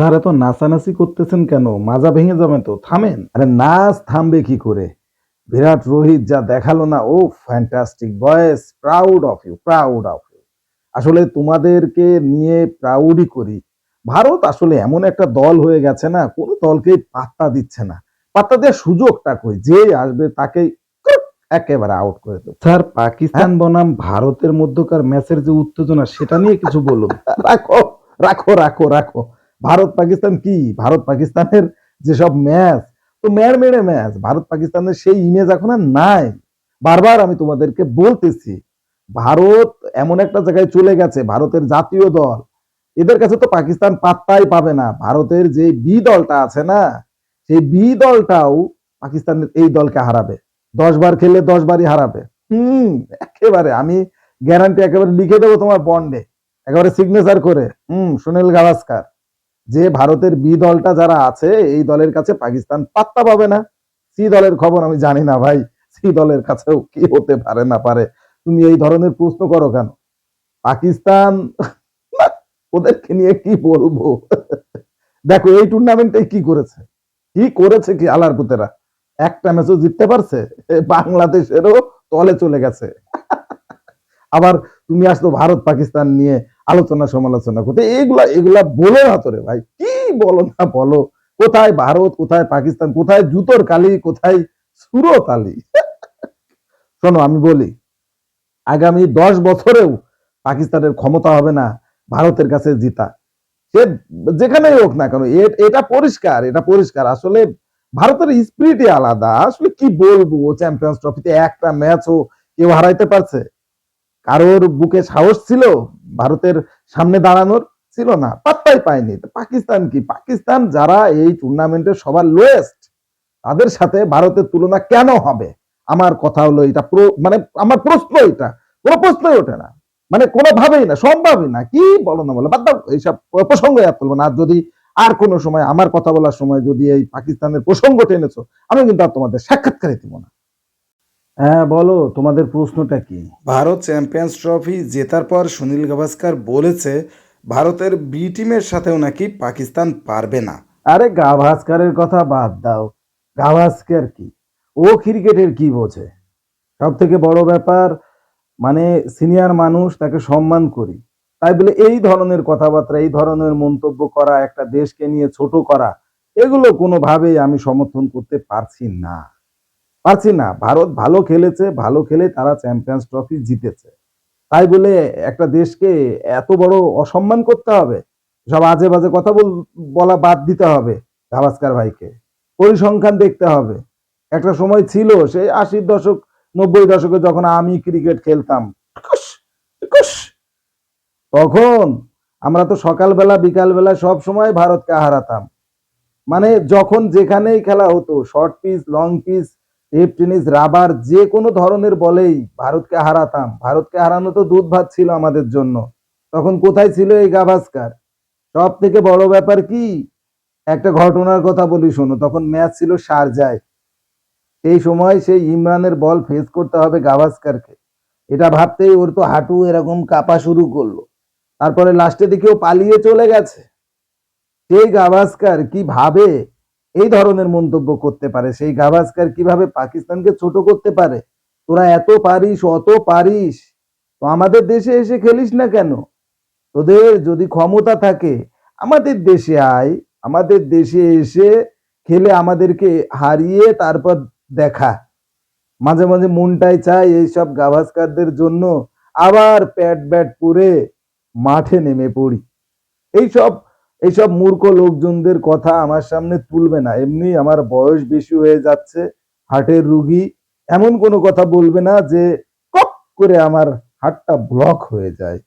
Sir এত নাচানাচি করতেছেন কেন? মাজা ভেঙে যাবে তো থামেন। আরে নাচ থামবে কি করে? বিরাট রোহিত যা দেখাল না ও fantastic boys proud of you proud of you আসলে তোমাদেরকে নিয়ে প্রাউডই করি। ভারত আসলে এমন একটা দল হয়ে গেছে না কোনো দলকেই পাত্তা দিচ্ছে না। পাত্তা দেওয়ার সুযোগটা কই? যে আসবে তাকে একেবারে আউট করে দেবো। স্যার পাকিস্তান বনাম ভারতের মধ্যকার ম্যাচের যে উত্তেজনা সেটা নিয়ে কিছু বলুন। রাখো রাখো রাখো রাখো। ভারত পাকিস্তান কি? ভারত পাকিস্তানের যেসব ম্যাচ, তো মেড় মেড়ে ম্যাচ, ভারত পাকিস্তানের সেই ইমেজ এখন আর নাই। বারবার আমি তোমাদেরকে বলতেছি, ভারত এমন একটা জায়গায় চলে গেছে, ভারতের জাতীয় দল। এদের কাছে তো পাকিস্তান পাত্তাই পাবে না। ভারতের যে বি দলটা আছে না, সেই বি দলটাও পাকিস্তানের এই দলকে হারাবে। দশ বার খেললে দশ বারই হারাবে। হুম, একেবারে আমি গ্যারান্টি একেবারে লিখে দেবো তোমার বন্ডে একেবারে সিগনেচার করে। হুম, সুনীল গাভাস্কার। যে ভারতের বি দলটা যারা আছে, এই দলের কাছে পাকিস্তান পাত্তা পাবে না। সি দলের খবর আমি জানি না ভাই। সি দলের কাছেও কি হতে পারে না পারে। তুমি এই ধরনের প্রশ্ন করো কেন? পাকিস্তান, ওদেরকে নিয়ে কি বলব? দেখো, এই টুর্নামেন্টে কি করেছে? কি করেছে কি আলার পুতেরা একটা ম্যাচও জিততে পারছে? বাংলাদেশেরও তলে চলে গেছে। আবার তুমি আসতো ভারত পাকিস্তান নিয়ে। আলোচনা সমালোচনা করতে। এগুলা এগুলা বলে না তোরে ভাই। কি বলো না বলো? কোথায় ভারত, কোথায় পাকিস্তান, কোথায় জুতোর কালি, কোথায় সুরত শোনো, আমি বলি, আগামী দশ বছরেও পাকিস্তানের ক্ষমতা হবে না, ভারতের কাছে জিতা। সে যেখানেই হোক না কেন এটা পরিষ্কার এটা পরিষ্কার। আসলে ভারতের স্পিরিটই আলাদা। আসলে কি বলব? চ্যাম্পিয়ন্স ট্রফিতে একটা ম্যাচও কেউ হারাইতে পারছে? কারোর বুকে সাহস ছিল, ভারতের সামনে দাঁড়ানোর ছিল না, পাত্তাই পায়নি। পাকিস্তান কি? পাকিস্তান যারা এই টুর্নামেন্টের সবার লোয়েস্ট তাদের সাথে ভারতের তুলনা কেন হবে? আমার কথা হলো এটা মানে আমার প্রশ্ন এটা। কোনো প্রশ্নই ওঠে না। মানে কোনোভাবেই না, সম্ভবই না। কি বলো না বলো, বাদ দাও, এইসব প্রসঙ্গ আর তুলবো না। আর যদি আর কোনো সময়, আমার কথা বলার সময় যদি এই পাকিস্তানের প্রসঙ্গ টেনেছো, আমি কিন্তু আর তোমাদের সাক্ষাৎকারে দিব না। হ্যাঁ বলো তোমাদের প্রশ্নটা কি? ভারত চ্যাম্পিয়ন্স ট্রফি জেতার পর সুনীল গাভাস্কার বলেছে ভারতের বি টিমের সাথেও নাকি পাকিস্তান পারবে না। আরে গাভাস্কারের কথা বাদ দাও। গাভাস্কার কি? ও ক্রিকেটের কি বোঝে? সব থেকে বড় ব্যাপার মানে সিনিয়র মানুষ তাকে সম্মান করি। তাই বলে এই ধরনের কথাবার্তা এই ধরনের মন্তব্য করা একটা দেশকে নিয়ে ছোট করা এগুলো কোনোভাবেই আমি সমর্থন করতে পারছি না। পারছি না। ভারত ভালো খেলেছে, ভালো খেলে তারা চ্যাম্পিয়ন্স ট্রফি জিতেছে। তাই বলে একটা দেশকে এত বড় অসম্মান করতে হবে? সব আজে বাজে কথা বল- বলা বাদ দিতে হবে গাভাস্কার ভাইকে। পরিসংখ্যান দেখতে হবে। একটা সময় ছিল, সেই আশির দশক, নব্বই দশকে যখন আমি ক্রিকেট খেলতাম। তখন আমরা তো সকালবেলা বিকালবেলা সব সময় ভারতকে হারাতাম। মানে যখন যেখানেই খেলা হতো short pitch long pitch tape tennis rubber যে কোনো ধরনের বলেই ভারতকে হারাতাম। ভারতকে হারানো তো দুধ ভাত ছিল আমাদের জন্য। তখন কোথায় ছিল এই গাভাস্কার? সব থেকে বড় ব্যাপার কি? একটা ঘটনার কথা বলি, শোনো। তখন ম্যাচ ছিল শারজায় এই সময় সেই ইমরানের বল ফেস করতে হবে গাভাস্কারকে। এটা ভাবতেই ওর তো হাঁটু এরকম কাঁপা শুরু করল। তারপরে লাস্টে দিকেও পালিয়ে চলে গেছে। সেই গাভাস্কার কি ভাবে এই ধরনের মন্তব্য করতে পারে। সেই গাভাস্কার কীভাবে পাকিস্তানকে ছোট করতে পারে? তোরা এত পারিস, অত পারিস। তো আমাদের দেশে এসে খেলিস না কেন? তোদের যদি ক্ষমতা থাকে, আমাদের দেশে আয়। আমাদের দেশে এসে খেলে আমাদেরকে হারিয়ে তারপর দেখা। মাঝে মাঝে মনটাই চায় এইসব গাভাস্কারদের জন্য আবার প্যাট ব্যাট পরে মাঠে নেমে পড়ি। এইসব এইসব মূর্খ লোকজনদের কথা আমার সামনে তুলবে না। এমনি আমার বয়স বেশি হয়ে যাচ্ছে, হার্টের রুগী, এমন কোনো কথা বলবে না যে কপ করে আমার হার্টটা ব্লক হয়ে যায়।